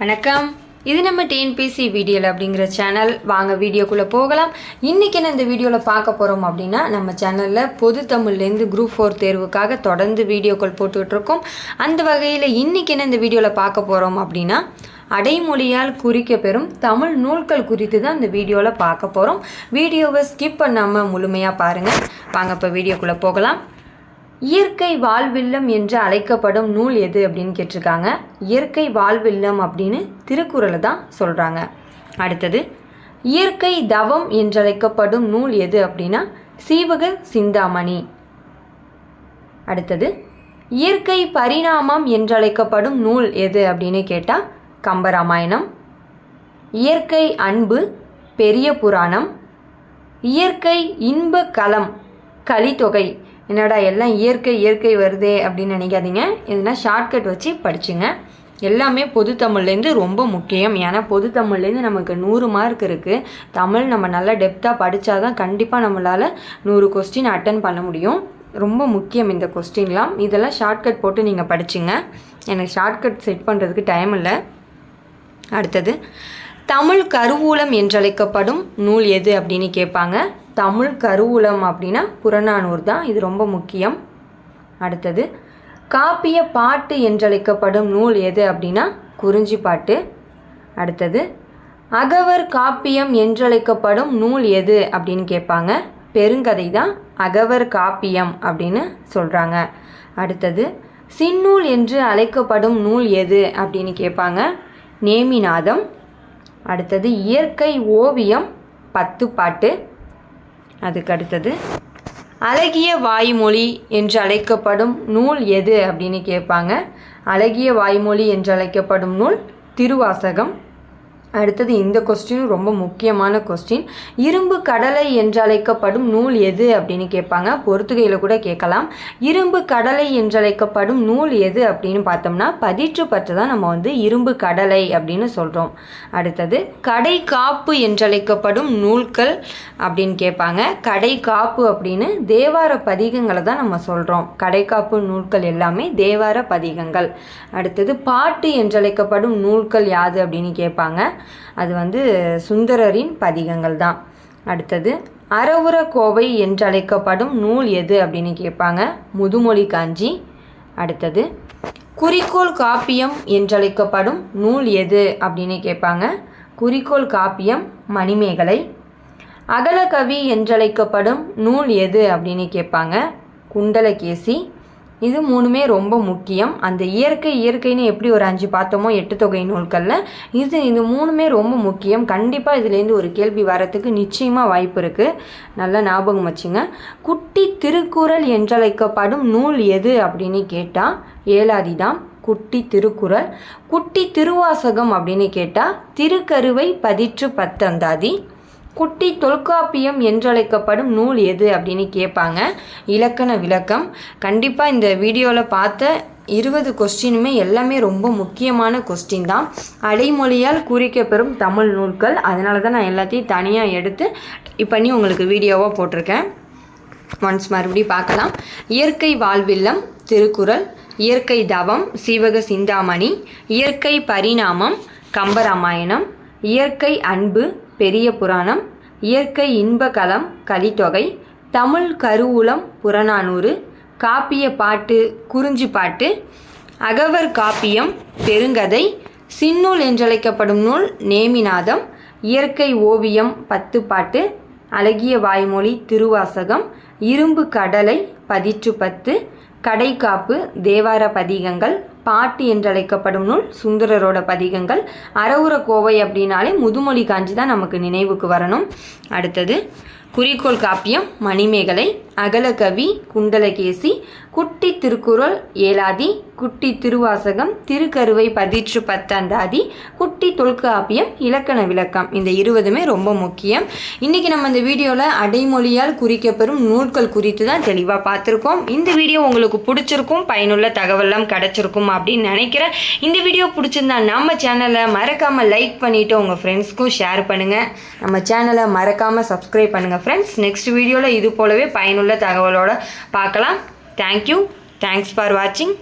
வணக்கம். இது நம்ம டிஎன்பிசி வீடியோவில் அப்படிங்கிற சேனல் வாங்க வீடியோக்குள்ளே போகலாம். இன்றைக்கி என்ன இந்த வீடியோவில் பார்க்க போகிறோம் அப்படின்னா நம்ம சேனலில் பொது தமிழ்லேருந்து குரூப் ஃபோர் தேர்வுக்காக தொடர்ந்து வீடியோக்கள் போட்டுட்ருக்கோம் அந்த வகையில் இன்றைக்கி என்ன இந்த வீடியோவில் பார்க்க போகிறோம் அப்படின்னா அடைமொழியால் குறிக்க பெறும் தமிழ் நூல்கள் குறித்து தான் இந்த வீடியோவில் பார்க்க போகிறோம் வீடியோவை ஸ்கிப் பண்ணாமல் முழுமையாக பாருங்கள் வாங்க இப்போ வீடியோக்குள்ளே போகலாம். இயற்கை வாழ்வில்லம் என்று அழைக்கப்படும் நூல் எது அப்படின்னு கேட்டிருக்காங்க. இயற்கை வாழ்வில்லம் அப்படின்னு திருக்குறளை தான் சொல்கிறாங்க அடுத்தது இயற்கை தவம் என்றழைக்கப்படும் நூல் எது அப்படின்னா சீவக சிந்தாமணி. அடுத்தது இயற்கை பரிணாமம் என்றழைக்கப்படும் நூல் எது அப்படின்னு கேட்டால் கம்பராமாயணம். இயற்கை அன்பு பெரிய புராணம். இயற்கை இன்ப களம் கலித்தொகை. என்னடா எல்லாம் இயற்கை இயற்கை வருதே அப்படின்னு நினைக்காதீங்க. இதுனா ஷார்ட்கட் வச்சு படிச்சுங்க. எல்லாமே பொது தமிழ்லேருந்து ரொம்ப முக்கியம். ஏன்னா பொது தமிழ்லேருந்து நமக்கு நூறு மார்க் இருக்குது தமிழ் நம்ம நல்லா டெப்த்தாக படித்தா தான் கண்டிப்பாக நம்மளால் நூறு கொஸ்டின் அட்டன் பண்ண முடியும். ரொம்ப முக்கியம் இந்த கொஸ்டின்லாம் இதெல்லாம் ஷார்ட்கட் போட்டு நீங்கள் படிச்சுங்க. எனக்கு ஷார்ட்கட் செட் பண்ணுறதுக்கு டைம் இல்லை. அடுத்தது தமிழ் கருவூலம் என்றழைக்கப்படும் நூல் எது அப்படின்னு கேட்பாங்க. தமிழ் கருவூலம் அப்படின்னா புறநானூர் தான். இது ரொம்ப முக்கியம். அடுத்தது காப்பிய பாட்டு என்றழைக்கப்படும் நூல் எது அப்படின்னா குறிஞ்சி பாட்டு. அடுத்தது அகவர் காப்பியம் என்றழைக்கப்படும் நூல் எது அப்படின்னு கேட்பாங்க. பெருங்கதை தான் அகவர் காப்பியம் அப்படின்னு சொல்கிறாங்க அடுத்தது சின்னூல் என்று அழைக்கப்படும் நூல் எது அப்படின்னு கேட்பாங்க. நேமிநாதம். அடுத்தது இயற்கை ஓவியம் பத்து பாட்டு அதுக்கு அடுத்தது அழகிய வாய்மொழி என்று அழைக்கப்படும் நூல் எது அப்படின்னு கேட்பாங்க. அழகிய வாய்மொழி என்று அழைக்கப்படும் நூல் திருவாசகம். அடுத்தது இந்த கொஸ்டின் ரொம்ப முக்கியமான கொஸ்டின் இரும்பு கடலை என்று அழைக்கப்படும் நூல் எது அப்படின்னு கேட்பாங்க. பொறுத்துகையில் கூட கேட்கலாம். இரும்பு கடலை என்று அழைக்கப்படும் நூல் எது அப்படின்னு பார்த்தோம்னா பதிற்று பற்று தான் நம்ம வந்து இரும்பு கடலை அப்படின்னு சொல்கிறோம் அடுத்தது கடை காப்பு என்றழைக்கப்படும் நூல்கள் அப்படின்னு கேட்பாங்க. கடை காப்பு அப்படின்னு தேவார பதிகங்களை தான் நம்ம சொல்கிறோம் கடைக்காப்பு நூல்கள் எல்லாமே தேவார பதிகங்கள். அடுத்தது பாட்டு என்றழைக்கப்படும் நூல்கள் யாது அப்படின்னு கேட்பாங்க. அது வந்து சுந்தரரின் பதிகங்கள் தான். அடுத்தது அறவுர கோவை என்றழைக்கப்படும் நூல் எது அப்படின்னு கேட்பாங்க. முதுமொழி காஞ்சி. அடுத்தது குறிக்கோள் காப்பியம் என்றழைக்கப்படும் நூல் எது அப்படின்னு கேட்பாங்க. குறிக்கோள் காப்பியம் மணிமேகலை. அகலகவி என்றழைக்கப்படும் நூல் எது அப்படின்னு கேட்பாங்க. குண்டலகேசி. இது மூணுமே ரொம்ப முக்கியம். அந்த இயற்கை இயற்கைன்னு எப்படி ஒரு அஞ்சு பார்த்தோமோ எட்டு தொகை நூல்களில் இது இது மூணுமே ரொம்ப முக்கியம். கண்டிப்பாக இதுலேருந்து ஒரு கேள்வி வரத்துக்கு நிச்சயமாக வாய்ப்பு இருக்குது நல்லா ஞாபகம் வச்சுங்க. குட்டி திருக்குறள் என்றழைக்கப்படும் நூல் எது அப்படின்னு கேட்டால் ஏலாதி தான் குட்டி திருக்குறள். குட்டி திருவாசகம் அப்படின்னு கேட்டால் திருக்கருவை பதிற்று பத்தந்தாதி. குட்டி தொல்காப்பியம் என்றழைக்கப்படும் நூல் எது அப்படின்னு கேட்பாங்க. இலக்கண விளக்கம். கண்டிப்பாக இந்த வீடியோவில் பார்த்த இருபது கொஸ்டினுமே எல்லாமே ரொம்ப முக்கியமான கொஸ்டின் தான். அடைமொழியால் குறிக்கப்பெறும் தமிழ் நூல்கள். அதனால தான் நான் எல்லாத்தையும் தனியாக எடுத்து பண்ணி உங்களுக்கு வீடியோவாக போட்டிருக்கேன். ஒன்ஸ் மறுபடியும் பார்க்கலாம். இயற்கை வாழ்வில்லம் திருக்குறள். இயற்கை தவம் சீவக சிந்தாமணி. இயற்கை பரிணாமம் கம்பராமாயணம். இயற்கை அன்பு பெரிய புராணம் இயற்கை இன்பகலம் கலித்தொகை தமிழ் கருவூலம் புறநானூறு காப்பிய பாட்டு குறிஞ்சி பாட்டு அகவர் காப்பியம் பெருங்கதை சின்னூல் என்றழைக்கப்படும் நூல் நேமிநாதம் இயற்கை ஓவியம் பத்து பாட்டு அழகிய வாய்மொழி திருவாசகம் இரும்பு கடலை பதிற்று பத்து கடைக்காப்பு தேவார பதிகங்கள் பாட்டு என்றழைக்கப்படும் நூல் சுந்தரரோட பதிகங்கள். அறவுர கோவை அப்படின்னாலே முதுமொழி காஞ்சி தான் நமக்கு நினைவுக்கு வரணும். அடுத்தது குறிக்கோள் காப்பியம் மணிமேகலை அகலகவி குண்டலகேசி குட்டி திருக்குறள் ஏலாதி குட்டி திருவாசகம் திருக்கருவை பதிற்று பத்தாந்தாதி குட்டி தொல்காப்பியம் இலக்கண விளக்கம். இந்த இருபதுமே ரொம்ப முக்கியம். இன்றைக்கி நம்ம இந்த வீடியோவில் அடைமொழியால் குறிக்கப்பெறும் நூல்கள் குறித்து தான் தெளிவாக பார்த்துருக்கோம். இந்த வீடியோ உங்களுக்கு பிடிச்சிருக்கும் பயனுள்ள தகவலாம் கிடச்சிருக்கும் அப்படின்னு நினைக்கிறேன். இந்த வீடியோ பிடிச்சிருந்தா நம்ம சேனலை மறக்காமல் லைக் பண்ணிவிட்டு உங்கள் ஃப்ரெண்ட்ஸ்க்கும் ஷேர் பண்ணுங்கள் நம்ம சேனலை மறக்காமல் சப்ஸ்கிரைப் பண்ணுங்கள் ஃப்ரெண்ட்ஸ் நெக்ஸ்ட் வீடியோவில் இது போலவே பயனுள்ள தகவலோடு பார்க்கலாம். தேங்க்யூ தேங்க்ஸ் ஃபார் வாட்சிங்